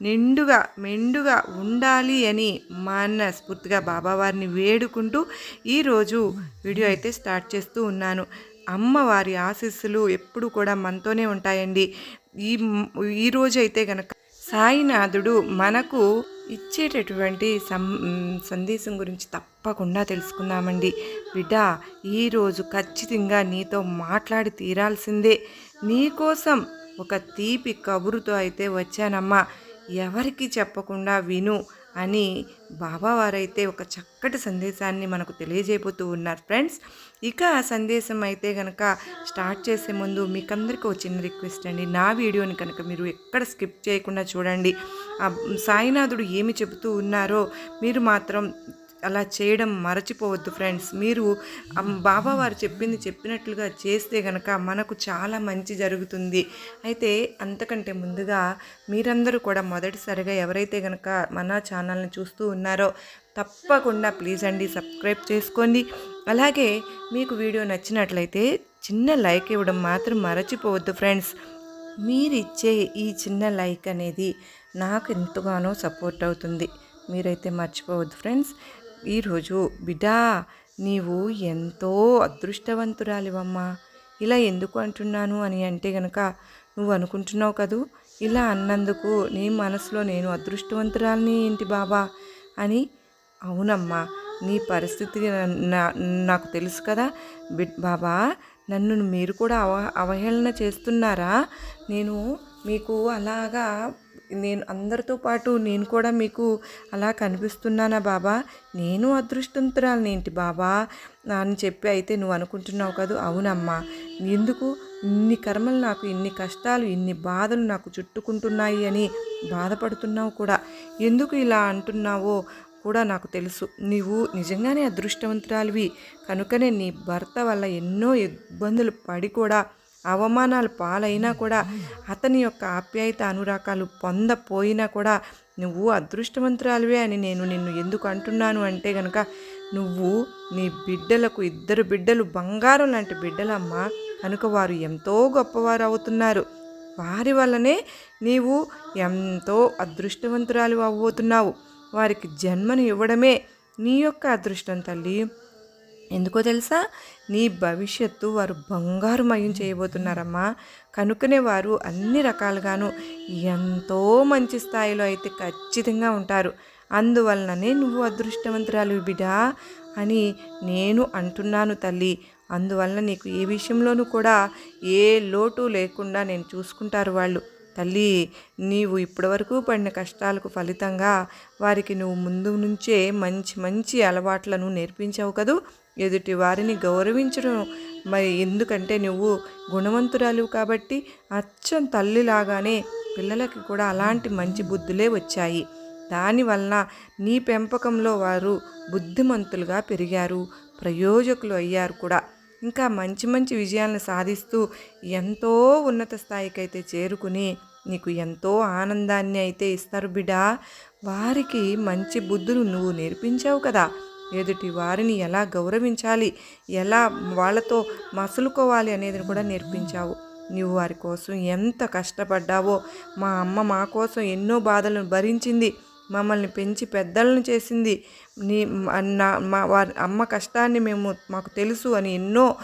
నిండుగా మెండుగా ఉండాలి అని మనస్ఫూర్తిగా బాబావారిని వేడుకుంటూ ఈరోజు వీడియో అయితే స్టార్ట్ చేస్తూ ఉన్నాను. అమ్మవారి ఆశీస్సులు ఎప్పుడు కూడా మనతోనే ఉంటాయండి. ఈ ఈరోజు అయితే గనక సాయినాథుడు మనకు ఇచ్చేటటువంటి సం సందేశం గురించి తప్పకుండా తెలుసుకుందామండి. బిడ్డ ఈరోజు ఖచ్చితంగా నీతో మాట్లాడి తీరాల్సిందే. నీకోసం ఒక తీపి కబురుతో అయితే వచ్చానమ్మా. ఎవరికి చెప్పకుండా విను అని బాబావారైతే ఒక చక్కటి సందేశాన్ని మనకు తెలియజేయబోతూ ఉన్నారు ఫ్రెండ్స్. ఇక ఆ సందేశం అయితే కనుక స్టార్ట్ చేసే ముందు మీకందరికీ ఒక చిన్న రిక్వెస్ట్ అండి. నా వీడియోని కనుక మీరు ఎక్కడ స్కిప్ చేయకుండా చూడండి. ఆ సాయినాథుడు ఏమి చెబుతూ ఉన్నారో మీరు మాత్రం అలా చేయడం మరచిపోవద్దు ఫ్రెండ్స్. మీరు బాబా వారు చెప్పింది చెప్పినట్లుగా చేస్తే గనక మనకు చాలా మంచి జరుగుతుంది. అయితే అంతకంటే ముందుగా మీరందరూ కూడా మొదటిసారిగా ఎవరైతే గనక మన ఛానల్ని చూస్తూ ఉన్నారో తప్పకుండా ప్లీజ్ అండి సబ్స్క్రైబ్ చేసుకోండి. అలాగే మీకు వీడియో నచ్చినట్లయితే చిన్న లైక్ ఇవ్వడం మాత్రం మరచిపోవద్దు ఫ్రెండ్స్. మీరిచ్చే ఈ చిన్న లైక్ అనేది నాకు ఎంతగానో సపోర్ట్ అవుతుంది. మీరైతే మర్చిపోవద్దు ఫ్రెండ్స్. ఈరోజు బిడ్డా నీవు ఎంతో అదృష్టవంతురాలివమ్మా. ఇలా ఎందుకు అంటున్నాను అని అంటే గనక నువ్వు అనుకుంటున్నావు కదూ? ఇలా అన్నందుకు నీ మనసులో నేను అదృష్టవంతురాలని ఏంటి బాబా? అని అవునమ్మా నీ పరిస్థితి నాకు తెలుసు కదా. బిడ్ బాబా నన్ను మీరు కూడా అవ అవహేళన చేస్తున్నారా? నేను మీకు అలాగా నేను అందరితో పాటు నేను కూడా మీకు అలా కనిపిస్తున్నానా బాబా? నేను అదృష్టంతురాలనేంటి బాబా? అని చెప్పి అయితే నువ్వు అనుకుంటున్నావు కదా? అవునమ్మా. ఎందుకు? ఇన్ని కర్మలు నాకు ఇన్ని కష్టాలు ఇన్ని బాధలు నాకు చుట్టుకుంటున్నాయి అని బాధపడుతున్నావు కూడా. ఎందుకు ఇలా అంటున్నావో కూడా నాకు తెలుసు. నీవు నిజంగానే అదృష్టవంతురాలివి. కనుకనే నీ భర్త వల్ల ఎన్నో ఇబ్బందులు పడి కూడా అవమానాలు పాలైనా కూడా అతని యొక్క ఆప్యాయత అనురాకాలు పొందపోయినా కూడా నువ్వు అదృష్టవంతురాలివే అని నేను నిన్ను ఎందుకు అంటున్నాను అంటే గనక నువ్వు నీ బిడ్డలకు ఇద్దరు బిడ్డలు బంగారం లాంటి బిడ్డలమ్మా కనుక వారు ఎంతో గొప్పవారు అవుతున్నారు వారి వల్లనే నీవు ఎంతో అదృష్టవంతురాలు అవ్వబోతున్నావు. వారికి జన్మను ఇవ్వడమే నీ యొక్క అదృష్టం తల్లి. ఎందుకో తెలుసా? నీ భవిష్యత్తు వారు బంగారుమయం చేయబోతున్నారమ్మా. కనుకనే వారు అన్ని రకాలుగాను ఎంతో మంచి స్థాయిలో అయితే ఖచ్చితంగా ఉంటారు. అందువలననే నువ్వు అదృష్టవంతురాలు బిడా అని నేను అంటున్నాను తల్లి. అందువలన నీకు ఏ విషయంలోనూ కూడా ఏ లోటు లేకుండా నేను చూసుకుంటారు వాళ్ళు. తల్లి నీవు ఇప్పటివరకు పడిన కష్టాలకు ఫలితంగా వారికి నువ్వు ముందు నుంచే మంచి మంచి అలవాట్లను నేర్పించావు కదూ. ఎదుటి వారిని గౌరవించడం. మరి ఎందుకంటే నువ్వు గుణవంతురాలు కాబట్టి అచ్చం తల్లిలాగానే పిల్లలకి కూడా అలాంటి మంచి బుద్ధులే వచ్చాయి. దానివలన నీ పెంపకంలో వారు బుద్ధిమంతులుగా పెరిగారు ప్రయోజకులు అయ్యారు కూడా. ఇంకా మంచి మంచి విజయాలను సాధిస్తూ ఎంతో ఉన్నత స్థాయికి అయితే చేరుకుని నీకు ఎంతో ఆనందాన్ని అయితే ఇస్తారు బిడా. వారికి మంచి బుద్ధులు నువ్వు నేర్పించావు కదా. ఎదుటి వారిని ఎలా గౌరవించాలి ఎలా వాళ్ళతో మసులుకోవాలి అనేది కూడా నేర్పించావు. నువ్వు వారి కోసం ఎంత కష్టపడ్డావో మా అమ్మ మా కోసం ఎన్నో బాధలను భరించింది మమ్మల్ని పెంచి పెద్దలను చేసింది. నీ నా మా వారి అమ్మ కష్టాన్ని మేము మాకు తెలుసు అని ఎన్నో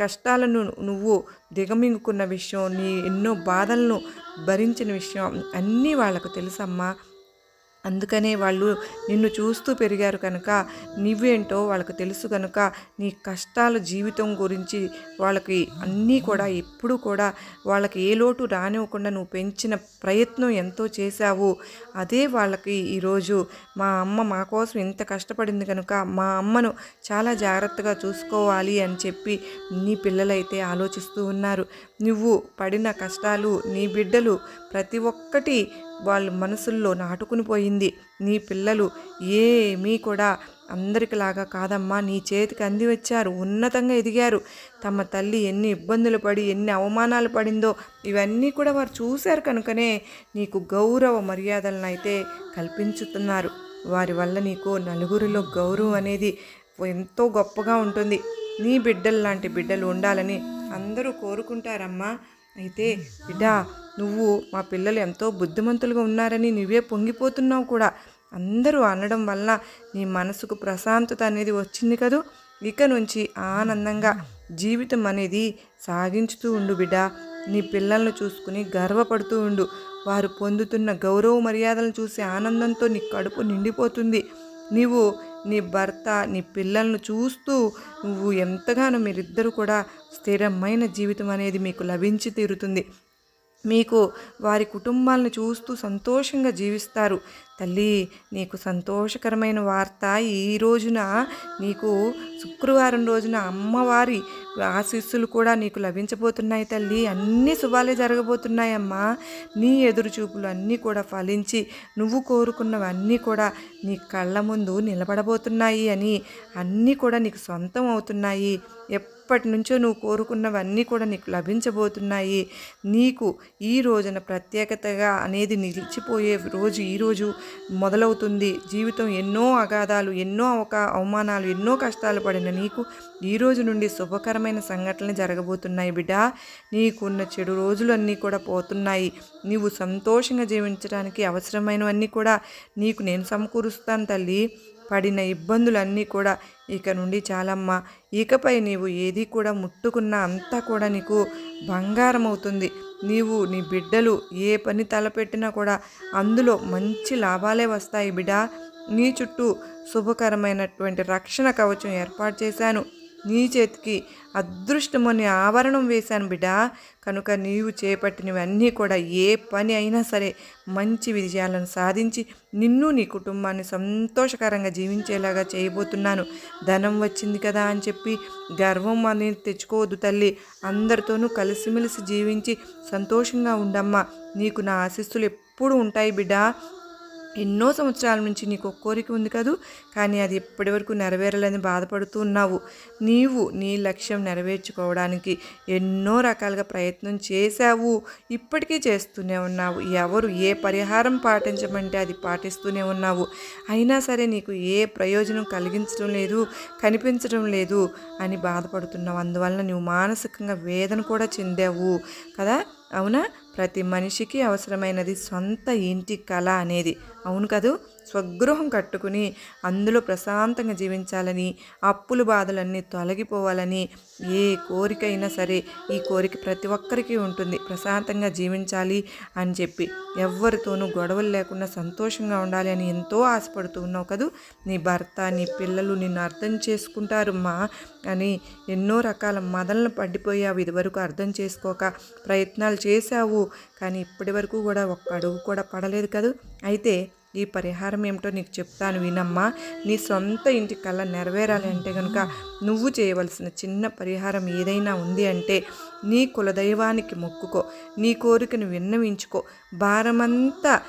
కష్టాలను నువ్వు దిగమింగుకున్న విషయం నీ ఎన్నో బాధలను భరించిన విషయం అన్నీ వాళ్ళకు తెలుసమ్మా. అందుకనే వాళ్ళు నిన్ను చూస్తూ పెరిగారు కనుక నువ్వేంటో వాళ్ళకు తెలుసు కనుక నీ కష్టాల జీవితం గురించి వాళ్ళకి అన్నీ కూడా ఎప్పుడు కూడా వాళ్ళకి ఏ లోటు రానివ్వకుండా నువ్వు పెంచిన ప్రయత్నం ఎంతో చేశావు. అదే వాళ్ళకి ఈరోజు మా అమ్మ మా కోసం ఇంత కష్టపడింది కనుక మా అమ్మను చాలా జాగ్రత్తగా చూసుకోవాలి అని చెప్పి నీ పిల్లలైతే ఆలోచిస్తూ ఉన్నారు. నువ్వు పడిన కష్టాలు నీ బిడ్డలు ప్రతి ఒక్కటి వాళ్ళ మనసుల్లో నాటుకుని పోయింది. నీ పిల్లలు ఏమీ కూడా అందరికిలాగా కాదమ్మా నీ చేతికి అంది వచ్చారు ఉన్నతంగా ఎదిగారు. తమ తల్లి ఎన్ని ఇబ్బందులు పడి ఎన్ని అవమానాలు పడిందో ఇవన్నీ కూడా వారు చూశారు కనుకనే నీకు గౌరవ మర్యాదలను అయితే కల్పించుతున్నారు. వారి వల్ల నీకు నలుగురిలో గౌరవం అనేది ఎంతో గొప్పగా ఉంటుంది. నీ బిడ్డలు లాంటి బిడ్డలు ఉండాలని అందరూ కోరుకుంటారమ్మా. అయితే బిడ్డ నువ్వు మా పిల్లలు ఎంతో బుద్ధిమంతులుగా ఉన్నారని నువ్వే పొంగిపోతున్నావు కూడా. అందరూ అనడం వల్ల నీ మనసుకు ప్రశాంతత అనేది వచ్చింది కదూ? ఇక నుంచి ఆనందంగా జీవితం అనేది సాగించుతూ ఉండు బిడ్డ. నీ పిల్లలను చూసుకుని గర్వపడుతూ ఉండు. వారు పొందుతున్న గౌరవ మర్యాదలను చూసి ఆనందంతో నీ కడుపు నిండిపోతుంది. నీవు నీ భర్త నీ పిల్లలను చూస్తూ నువ్వు ఎంతగానో మీరిద్దరూ కూడా స్థిరమైన జీవితం అనేది మీకు లభించి తీరుతుంది. మీకు వారి కుటుంబాలను చూస్తూ సంతోషంగా జీవిస్తారు. తల్లి నీకు సంతోషకరమైన వార్త ఈ రోజున నీకు శుక్రవారం రోజున అమ్మవారి ఆశీస్సులు కూడా నీకు లభించబోతున్నాయి తల్లి. అన్ని శుభాలే జరగబోతున్నాయమ్మా. నీ ఎదురు చూపులు అన్నీ కూడా ఫలించి నువ్వు కోరుకున్నవన్నీ కూడా నీ కళ్ళ ముందు నిలబడబోతున్నాయి అని అన్నీ కూడా నీకు సొంతం అవుతున్నాయి. ఎప్పటి నుంచో నువ్వు కోరుకున్నవన్నీ కూడా నీకు లభించబోతున్నాయి. నీకు ఈ రోజున ప్రత్యేకతగా అనేది నిలిచిపోయే రోజు ఈరోజు మొదలవుతుంది. జీవితం ఎన్నో అగాధాలు ఎన్నో ఒక అవమానాలు ఎన్నో కష్టాలు పడిన నీకు ఈ రోజు నుండి శుభకరమైన సంఘటనలు జరగబోతున్నాయి బిడ్డ. నీకున్న చెడు రోజులన్నీ కూడా పోతున్నాయి. నీవు సంతోషంగా జీవించడానికి అవసరమైనవన్నీ కూడా నీకు నేను సమకూరుస్తాను తల్లి. పడిన ఇబ్బందులన్నీ కూడా ఇక నుండి చాలమ్మా. ఇకపై నీవు ఏది కూడా ముట్టుకున్నా అంతా కూడా నీకు బంగారం అవుతుంది నీవు నీ బిడ్డలు ఏ పని తలపెట్టినా కూడా అందులో మంచి లాభాలే వస్తాయి బిడా. నీ చుట్టూ శుభకరమైనటువంటి రక్షణ కవచం ఏర్పాటు చేశాను. నీ చేతికి అదృష్టమని ఆవరణం వేశాను బిడ్డ. కనుక నీవు చేపట్టినవన్నీ కూడా ఏ పని అయినా సరే మంచి విజయాలను సాధించి నిన్ను నీ కుటుంబాన్ని సంతోషకరంగా జీవించేలాగా చేయబోతున్నాను. ధనం వచ్చింది కదా అని చెప్పి గర్వం అనేది తెచ్చుకోవద్దు తల్లి. అందరితోనూ కలిసిమెలిసి జీవించి సంతోషంగా ఉండమ్మా. నీకు నా ఆశీస్సులు ఎప్పుడు ఉంటాయి బిడ్డ. ఎన్నో సంవత్సరాల నుంచి నీకు ఒక కోరిక ఉంది కదూ? కానీ అది ఇప్పటి వరకు నెరవేరలేని బాధపడుతూ ఉన్నావు. నీవు నీ లక్ష్యం నెరవేర్చుకోవడానికి ఎన్నో రకాలుగా ప్రయత్నం చేశావు. ఇప్పటికీ చేస్తూనే ఉన్నావు. ఎవరు ఏ పరిహారం పాటించమంటే అది పాటిస్తూనే ఉన్నావు. అయినా సరే నీకు ఏ ప్రయోజనం కలిగించడం లేదు కనిపించడం లేదు అని బాధపడుతున్నావు. అందువలన నువ్వు మానసికంగా వేదన కూడా చెందావు కదా? అవునా? ప్రతి మనిషికి అవసరమైనది సొంత ఇంటి కళ అనేది. అవును కదూ? స్వగృహం కట్టుకుని అందులో ప్రశాంతంగా జీవించాలని అప్పుల బాధలన్నీ తొలగిపోవాలని ఏ కోరిక అయినా సరే ఈ కోరిక ప్రతి ఒక్కరికి ఉంటుంది. ప్రశాంతంగా జీవించాలి అని చెప్పి ఎవరితోనూ గొడవలు లేకుండా సంతోషంగా ఉండాలి అని ఎంతో ఆశపడుతూ ఉన్నావు కదూ? నీ భర్త నీ పిల్లలు నిన్ను అర్థం చేసుకుంటారమ్మా అని ఎన్నో రకాల మదనలు పడిపోయావు. ఇదివరకు అర్థం చేసుకోక ప్రయత్నాలు చేశావు. కానీ ఇప్పటి వరకు కూడా ఒక్క అడుగు కూడా పడలేదు కదూ? అయితే ఈ పరిహారం ఏమిటో నీకు చెప్తాను వినమ్మా. నీ సొంత ఇంటి కళ నెరవేరాలి అంటే కనుక నువ్వు చేయవలసిన చిన్న పరిహారం ఏదైనా ఉంది అంటే నీ కులదైవానికి మొక్కుకో. నీ కోరికను విన్నవించుకో. భారమంతా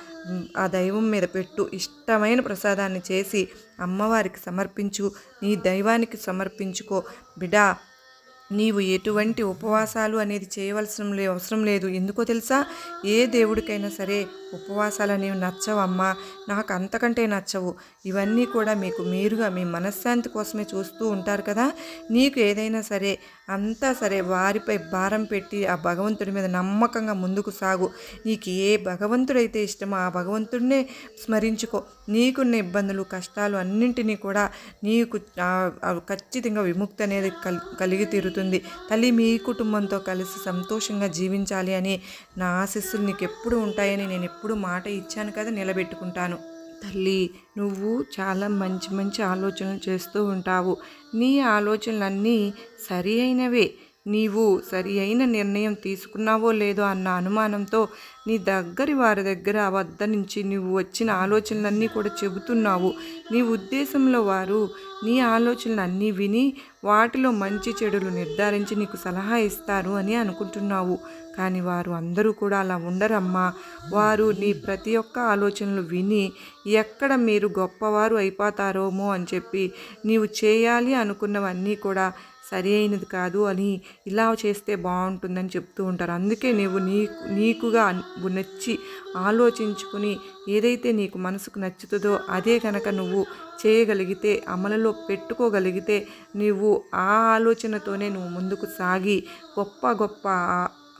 ఆ దైవం మీద పెట్టు. ఇష్టమైన ప్రసాదాన్ని చేసి అమ్మవారికి సమర్పించు. నీ దైవానికి సమర్పించుకో. బిడా నీవు ఎటువంటి ఉపవాసాలు అనేది చేయవలసిన లే అవసరం లేదు. ఎందుకో తెలుసా? ఏ దేవుడికైనా సరే ఉపవాసాలు అనేవి నచ్చవమ్మా నాకు అంతకంటే నచ్చవు. ఇవన్నీ కూడా మీకు మీరుగా మీ మనశ్శాంతి కోసమే చూస్తూ ఉంటారు కదా. నీకు ఏదైనా సరే అంతా సరే వారిపై భారం పెట్టి ఆ భగవంతుడి మీద నమ్మకంగా ముందుకు సాగు. నీకు ఏ భగవంతుడైతే ఇష్టమో ఆ భగవంతుడినే స్మరించుకో. నీకున్న ఇబ్బందులు కష్టాలు అన్నింటినీ కూడా నీకు ఖచ్చితంగా విముక్తి అనేది కలిగి తీరుతుంది. తల్లి మీ కుటుంబంతో కలిసి సంతోషంగా జీవించాలి అని నా ఆశస్సులు నీకు ఎప్పుడు ఉంటాయని నేను ఎప్పుడు మాట ఇచ్చాను కదా నిలబెట్టుకుంటాను. తల్లి నువ్వు చాలా మంచి మంచి ఆలోచనలు చేస్తూ ఉంటావు. నీ ఆలోచనలన్నీ సరి అయినవే. నీవు సరి అయిన నిర్ణయం తీసుకున్నావో లేదో అన్న అనుమానంతో నీ దగ్గరి వారి దగ్గర వద్ద నుంచి నువ్వు వచ్చిన ఆలోచనలన్నీ కూడా చెబుతున్నావు. నీ ఉద్దేశంలో వారు నీ ఆలోచనలు అన్నీ విని వాటిలో మంచి చెడులు నిర్ధారించి నీకు సలహా ఇస్తారు అని అనుకుంటున్నావు. కానీ వారు అందరూ కూడా అలా ఉండరమ్మా. వారు నీ ప్రతి ఒక్క ఆలోచనలు విని ఎక్కడ మీరు గొప్పవారు అయిపోతారోమో అని చెప్పి నీవు చేయాలి అనుకున్నవన్నీ కూడా సరి అయినది కాదు అని ఇలా చేస్తే బాగుంటుందని చెప్తూ ఉంటారు. అందుకే నువ్వు నీకు నీకుగా నచ్చి ఆలోచించుకుని ఏదైతే నీకు మనసుకు నచ్చుతుందో అదే కనుక నువ్వు చేయగలిగితే అమలులో పెట్టుకోగలిగితే నువ్వు ఆ ఆలోచనతోనే నువ్వు ముందుకు సాగి గొప్ప గొప్ప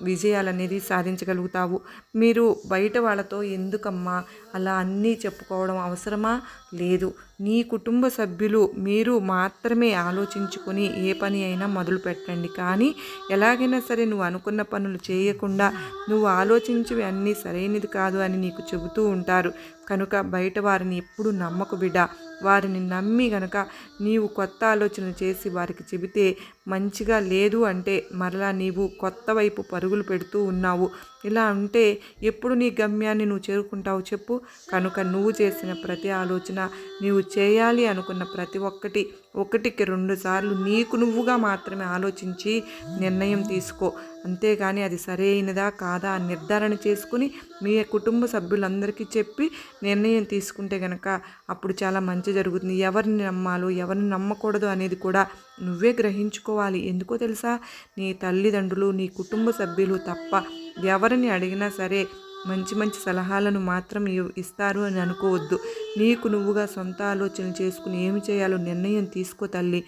విజయాలనేది సాధించగలుగుతావు. మీరు బయట వాళ్ళతో ఎందుకమ్మా అలా అన్నీ చెప్పుకోవడం అవసరమా? లేదు. నీ కుటుంబ సభ్యులు మీరు మాత్రమే ఆలోచించుకొని ఏ పని అయినా మొదలు పెట్టండి. కానీ ఎలాగైనా సరే నువ్వు అనుకున్న పనులు చేయకుండా నువ్వు ఆలోచించివి అన్నీ సరైనది కాదు అని నీకు చెబుతూ ఉంటారు. కనుక బయట వారిని ఎప్పుడు నమ్మకు బిడ్డ. వారిని నమ్మి గనక నీవు కొత్త ఆలోచనలు చేసి వారికి చెబితే మంచిగా లేదు అంటే మరలా నీవు కొత్త వైపు పరుగులు పెడుతూ ఉన్నావు. ఇలా ఉంటే ఎప్పుడు నీ గమ్యాన్ని నువ్వు చేరుకుంటావు చెప్పు. కనుక నువ్వు చేసిన ప్రతి ఆలోచన నీవు చేయాలి అనుకున్న ప్రతి ఒక్కటి ఒకటికి రెండు సార్లు నీకు నువ్వుగా మాత్రమే ఆలోచించి నిర్ణయం తీసుకో. అంతేగాని అది సరైనదా కాదా నిర్ధారణ చేసుకుని మీ కుటుంబ సభ్యులందరికీ చెప్పి నిర్ణయం తీసుకుంటే గనక అప్పుడు చాలా మంచి జరుగుతుంది. ఎవరిని నమ్మాలో ఎవరిని నమ్మకూడదు అనేది కూడా నువ్వే గ్రహించుకోవాలి. ఎందుకో తెలుసా? నీ తల్లిదండ్రులు నీ కుటుంబ సభ్యులు తప్ప ఎవరిని అడిగినా సరే మంచి మంచి సలహాలను మాత్రం ఇస్తారు అని అనుకోవద్దు. నీకు నువ్వుగా సొంత ఆలోచనలు చేసుకుని ఏమి చేయాలో నిర్ణయం తీసుకో తల్లి.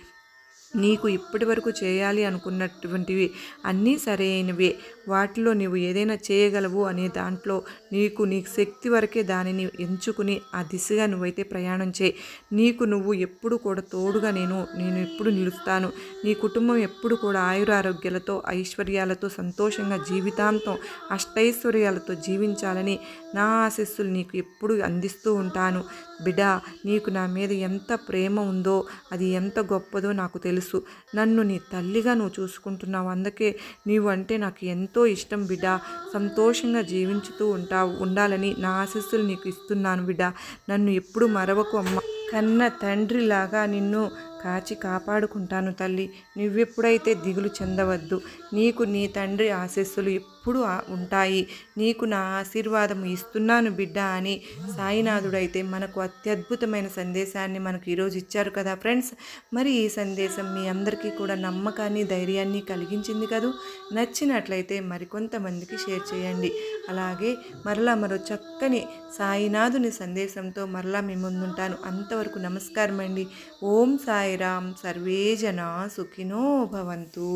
నీకు ఇప్పటి వరకు చేయాలి అనుకున్నటువంటివి అన్నీ సరైనవే వాటిలో నీవు ఏదైనా చేయగలవు అనే దాంట్లో నీకు నీ శక్తి వరకే దానిని ఎంచుకుని ఆ దిశగా నువ్వైతే ప్రయాణం చేయి. నీకు నువ్వు ఎప్పుడు కూడా తోడుగా నేను నేను ఎప్పుడు నిలుస్తాను. నీ కుటుంబం ఎప్పుడు కూడా ఆయురారోగ్యాలతో ఐశ్వర్యాలతో సంతోషంగా జీవితాంతం అష్టైశ్వర్యాలతో జీవించాలని నా ఆశస్సులు నీకు ఎప్పుడు అందిస్తూ ఉంటాను. బిడా నీకు నా మీద ఎంత ప్రేమ ఉందో అది ఎంత గొప్పదో నాకు తెలుసు. నన్ను నీ తల్లిగా నువ్వు చూసుకుంటున్నావు. అందుకే నీవు అంటే నాకు ఎంతో ఇష్టం బిడ్డ సంతోషంగా జీవించుతూ ఉంటావు ఉండాలని నా ఆశస్సులు నీకు ఇస్తున్నాను బిడ్డ నన్ను ఎప్పుడు మరవకు అమ్మ. కన్న తండ్రిలాగా నిన్ను కాచి కాపాడుకుంటాను తల్లి. నువ్వెప్పుడైతే దిగులు చెందవద్దు నీకు నీ తండ్రి ఆశస్సులు ఎప్పుడూ ఉంటాయి. నీకు నా ఆశీర్వాదం ఇస్తున్నాను బిడ్డ అని సాయినాథుడైతే మనకు అత్యద్భుతమైన సందేశాన్ని మనకు ఈరోజు ఇచ్చారు కదా ఫ్రెండ్స్. మరి ఈ సందేశం మీ అందరికీ కూడా నమ్మకాన్ని ధైర్యాన్ని కలిగించింది కదూ? నచ్చినట్లయితే మరికొంతమందికి షేర్ చేయండి. అలాగే మరలా మరో చక్కని సాయినాథుని సందేశంతో మరలా మీ ముందుంటాను. అంతవరకు నమస్కారం అండి ఓం సాయిరామ్ సర్వే జనా సుఖినో భవంతు.